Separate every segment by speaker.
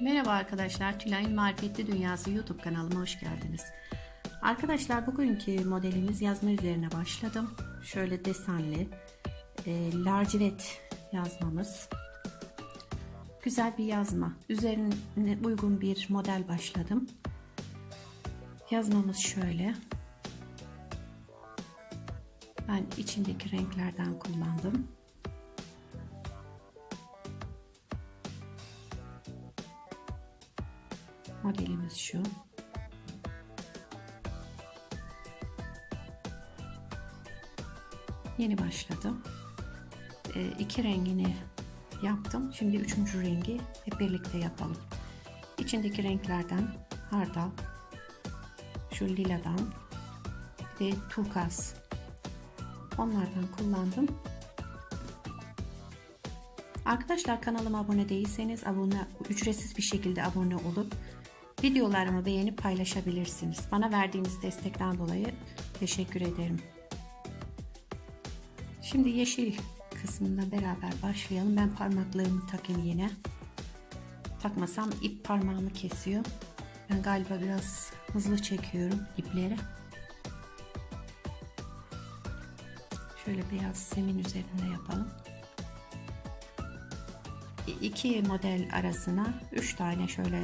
Speaker 1: Merhaba arkadaşlar, Tülay'ın Marifetli Dünyası YouTube kanalıma hoş geldiniz. Arkadaşlar bugünkü modelimiz yazma üzerine başladım. Şöyle desenli, e, lacivert yazmamız. Güzel bir yazma. Üzerine uygun bir model başladım. Yazmamız şöyle. Ben içindeki renklerden kullandım. Modelimiz şu. Yeni başladım. E, iki rengini yaptım. Şimdi üçüncü rengi hep birlikte yapalım. İçindeki renklerden hardal, şu liladan, de turkaz. Onlardan kullandım. Arkadaşlar kanalıma abone değilseniz abone ücretsiz bir şekilde abone olup videolarımı beğenip paylaşabilirsiniz. Bana verdiğiniz destekten dolayı teşekkür ederim. Şimdi yeşil kısmında beraber başlayalım. Ben parmaklarımı takayım yine. Takmasam ip parmağımı kesiyor. Ben galiba biraz hızlı çekiyorum ipleri. Şöyle beyaz zemin üzerinde yapalım. İki model arasına üç tane şöyle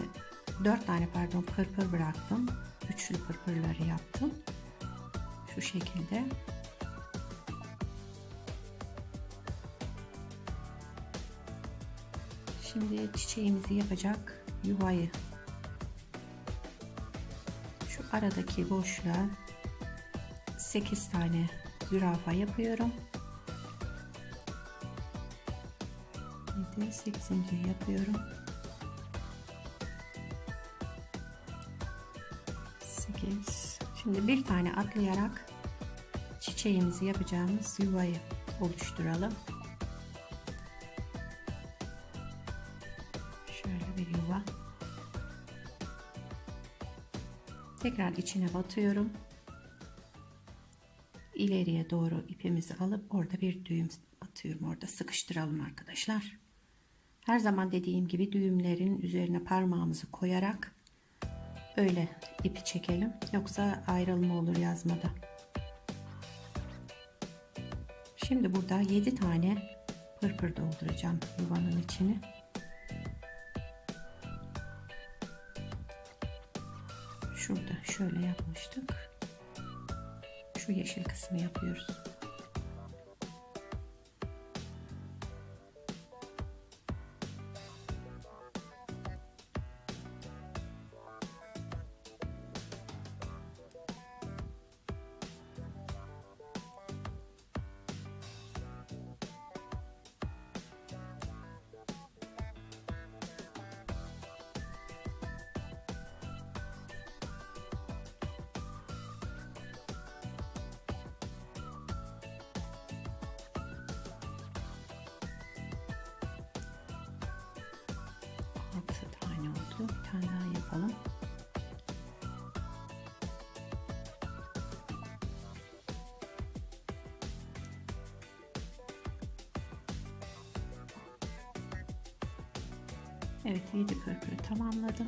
Speaker 1: dört tane pardon pırpır bıraktım. Üçlü pırpırları yaptım. Şu şekilde. Şimdi çiçeğimizi yapacak yuvayı şu aradaki boşluğa 8 tane zürafa yapıyorum. 7 8. yapıyorum. 8 Şimdi bir tane atlayarak çiçeğimizi yapacağımız yuvayı oluşturalım. Şöyle bir yuva. Tekrar içine batıyorum. İleriye doğru ipimizi alıp orada bir düğüm atıyorum. Orada sıkıştıralım arkadaşlar. Her zaman dediğim gibi düğümlerin üzerine parmağımızı koyarak öyle ipi çekelim. Yoksa ayrılma olur yazmada. Şimdi burada 7 tane pırpır dolduracağım yuvanın içini. Şurada şöyle yapmıştık. Şu yeşil kısmı yapıyoruz. Tane daha yapalım. Evet 7 pırpırı tamamladım.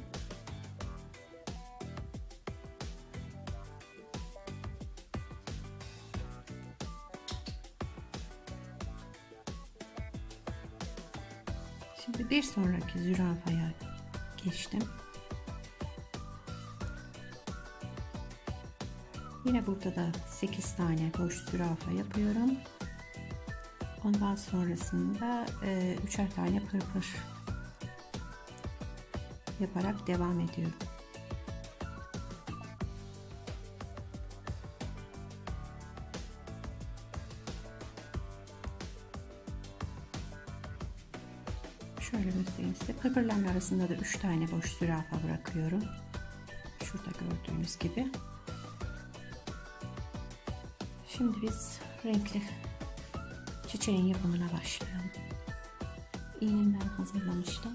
Speaker 1: Şimdi bir sonraki zürafaya geçtim. Yine burada da 8 tane boş zürafa yapıyorum. Ondan sonrasında e, üçer tane pırpır yaparak devam ediyorum. Size. Pırpırların arasında da 3 tane boş zürafa bırakıyorum. Şurada gördüğünüz gibi. Şimdi biz renkli çiçeğin yapımına başlayalım. İğnemi ben hazırlamıştım.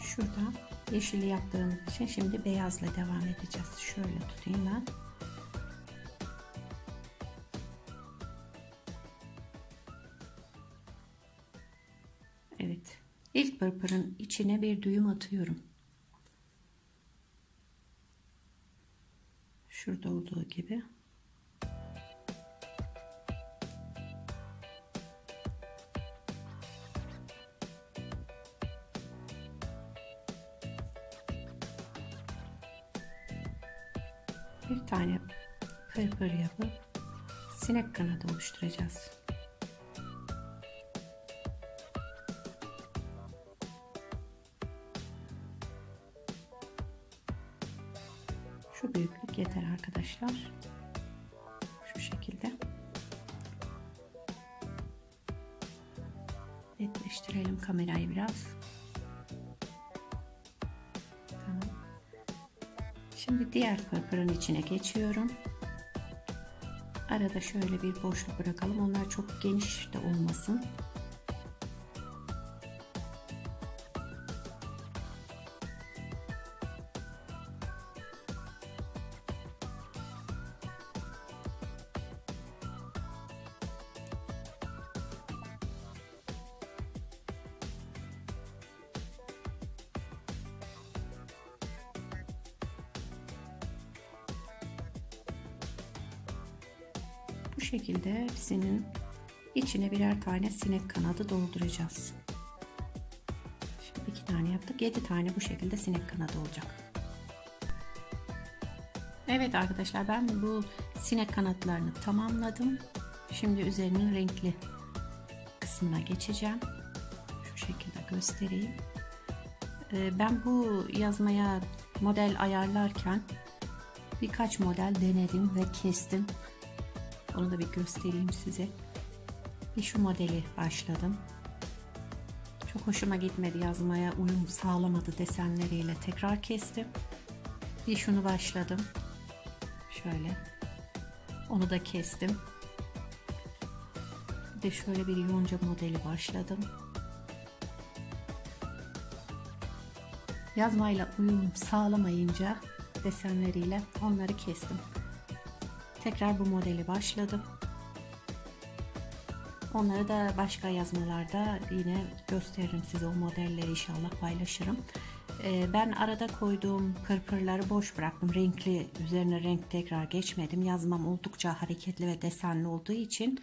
Speaker 1: Şurada yeşili yaptığımız için şimdi beyazla devam edeceğiz. Şöyle tutayım ben. Pırpırın içine bir düğüm atıyorum. Şurada olduğu gibi. Bir tane pırpır yapıp sinek kanadı oluşturacağız. Yeter arkadaşlar. Şu şekilde. Netleştirelim kamerayı biraz. Tamam. Şimdi diğer pırpırın içine geçiyorum. Arada şöyle bir boşluk bırakalım. Onlar çok geniş de olmasın. Bu şekilde hepsinin içine birer tane sinek kanadı dolduracağız. Şimdi iki tane yaptık. Yedi tane bu şekilde sinek kanadı olacak. Evet arkadaşlar ben bu sinek kanatlarını tamamladım. Şimdi üzerinin renkli kısmına geçeceğim. Şu şekilde göstereyim. Ee, ben bu yazmaya model ayarlarken birkaç model denedim ve kestim. Onu da bir göstereyim size. Bir şu modeli başladım. Çok hoşuma gitmedi yazmaya uyum sağlamadı desenleriyle tekrar kestim. Bir şunu başladım. Şöyle. Onu da kestim. Bir de şöyle bir yonca modeli başladım. Yazmayla uyum sağlamayınca desenleriyle onları kestim. Tekrar bu modeli başladım. Onları da başka yazmalarda yine gösteririm size o modelleri inşallah paylaşırım. Ee, ben arada koyduğum pırpırları boş bıraktım. Renkli üzerine renk tekrar geçmedim. Yazmam oldukça hareketli ve desenli olduğu için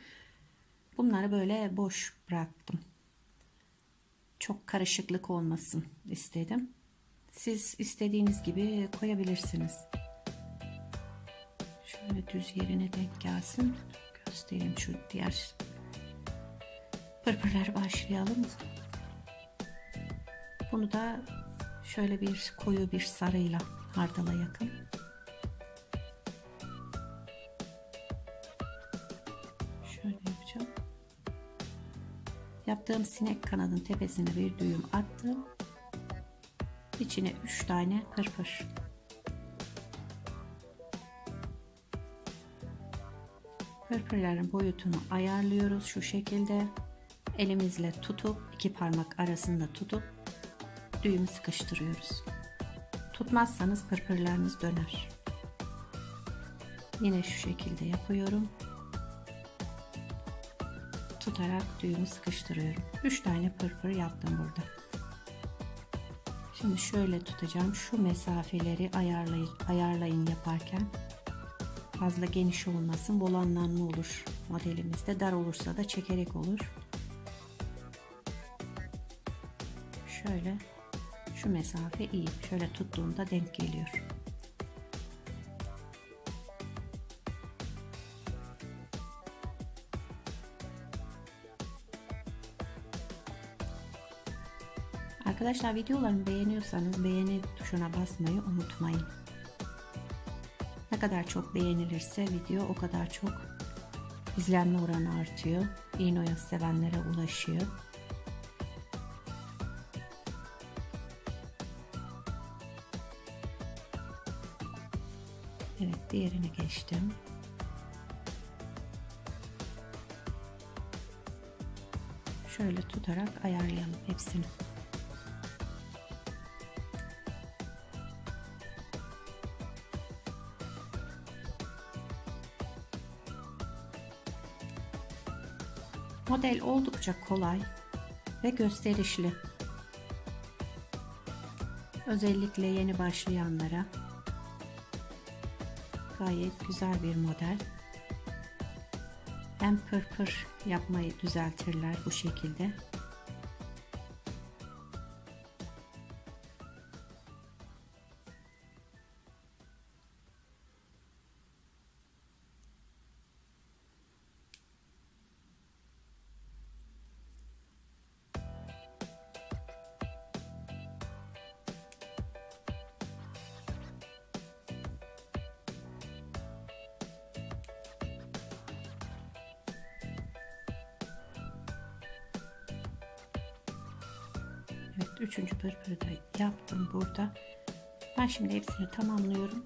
Speaker 1: bunları böyle boş bıraktım. Çok karışıklık olmasın istedim. Siz istediğiniz gibi koyabilirsiniz. Şöyle düz yerine denk gelsin. Göstereyim şu diğer pırpırlar başlayalım. Bunu da şöyle bir koyu bir sarıyla hardala yakın. Şöyle yapacağım. Yaptığım sinek kanadın tepesine bir düğüm attım. İçine 3 tane pırpır. Pırpırların boyutunu ayarlıyoruz şu şekilde. Elimizle tutup iki parmak arasında tutup düğümü sıkıştırıyoruz. Tutmazsanız pırpırlarınız döner. Yine şu şekilde yapıyorum. Tutarak düğümü sıkıştırıyorum. 3 tane pırpır yaptım burada. Şimdi şöyle tutacağım. Şu mesafeleri ayarlayın, ayarlayın yaparken. Fazla geniş olmasın. Bol anlamlı olur modelimizde. Dar olursa da çekerek olur. Şöyle şu mesafe iyi. Şöyle tuttuğumda denk geliyor. Arkadaşlar videolarımı beğeniyorsanız beğeni tuşuna basmayı unutmayın. Ne kadar çok beğenilirse video o kadar çok izlenme oranı artıyor. İğne sevenlere ulaşıyor. Evet diğerine geçtim. Şöyle tutarak ayarlayalım hepsini. model oldukça kolay ve gösterişli. Özellikle yeni başlayanlara gayet güzel bir model. Hem pırpır yapmayı düzeltirler bu şekilde. Üçüncü pırpırı da yaptım burada. Ben şimdi hepsini tamamlıyorum.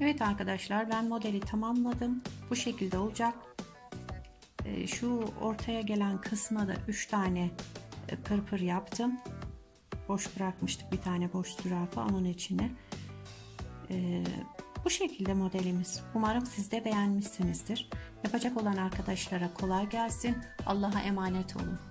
Speaker 1: Evet arkadaşlar ben modeli tamamladım. Bu şekilde olacak. Ee, şu ortaya gelen kısma da 3 tane e, pırpır yaptım. Boş bırakmıştık bir tane boş zürafa onun içine. Ee, bu şekilde modelimiz. Umarım siz de beğenmişsinizdir. Yapacak olan arkadaşlara kolay gelsin. Allah'a emanet olun.